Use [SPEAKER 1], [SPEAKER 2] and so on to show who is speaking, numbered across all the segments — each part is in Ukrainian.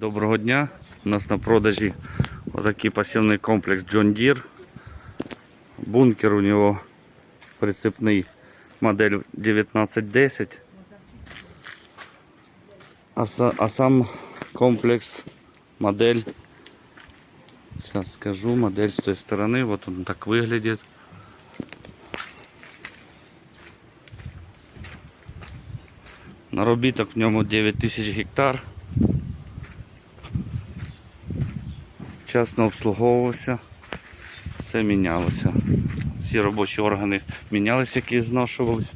[SPEAKER 1] Доброго дня. У нас на продажі отакий посівний комплекс John Deere. Бункер у нього прицепний модель 1910. А, а сам комплекс модель, сейчас скажу, модель с той стороны, вот он так выглядит. Наробіток в ньому 9000 гектар. Вчасно обслуговувався, все мінялося. Всі робочі органи мінялися, які зношувалися.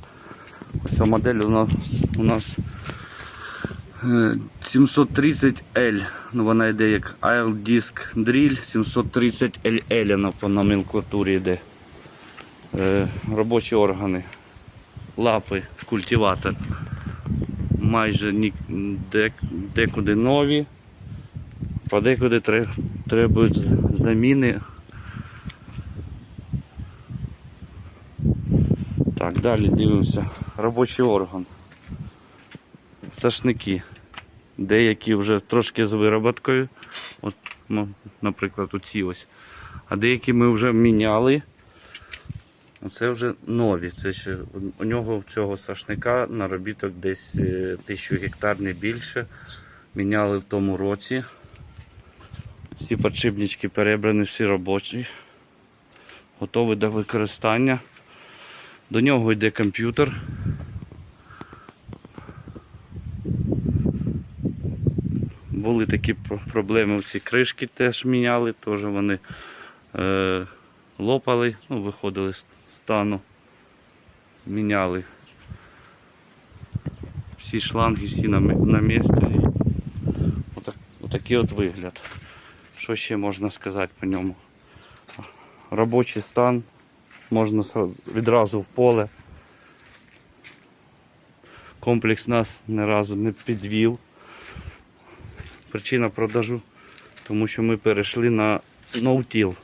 [SPEAKER 1] Ця модель у нас, у нас е, 730L. Ну, вона йде як Isle Disc Drill 730LL вона по номенклатурі йде. Е, робочі органи, лапи, культиватор. Майже ні, де, декуди нові. Подекуди тре- требують заміни. Так, далі дивимося. Робочий орган. Сашники. Деякі вже трошки з вироботкою. От, ну, наприклад, оці ось. А деякі ми вже міняли. Оце вже нові. Це ще, у нього цього сашника наробіток десь е, тисячу гектар не більше. Міняли в тому році. Всі подшипнички перебрані, всі робочі. Готові до використання. До нього йде комп'ютер. Були такі про- проблеми, ці кришки теж міняли, теж вони е, лопали, ну, виходили з стану, міняли. Всі шланги, всі на, на місці. Отак, отакий от вигляд. Що ще можна сказати по ньому? Робочий стан, можна відразу в поле. Комплекс нас ні разу не підвів. Причина продажу, тому що ми перейшли на ноутіл.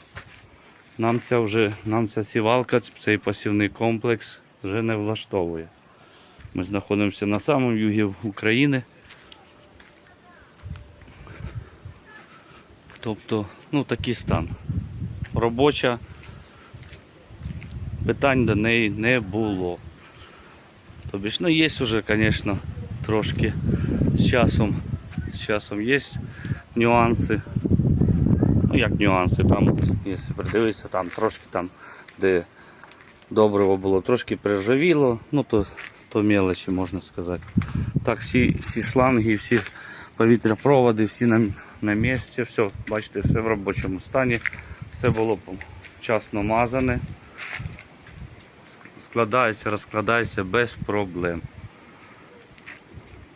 [SPEAKER 1] Нам ця вже нам ця сівалка, цей посівний комплекс вже не влаштовує. Ми знаходимося на самому югі України. Тобто, ну такий стан. Робоча, питань до неї не було. Тобі ж, ну є вже, звісно, трошки з часом. З часом є нюанси. Ну як нюанси, там, якщо придивитися, там трошки там, де добриво було, трошки приржавіло, ну то, то мелочі можна сказати. Так, всі, всі шланги, всі повітряпроводи, всі на, на місці, все, бачите, все в робочому стані. Все було вчасно мазане. Складається, розкладається без проблем.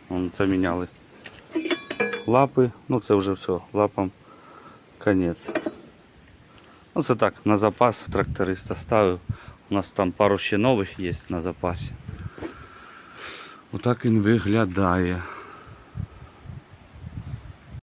[SPEAKER 1] Вон це міняли лапи, ну це вже все, лапам конець. Ну це так, на запас тракториста ставив. У нас там пару ще нових є на запасі. Отак він виглядає.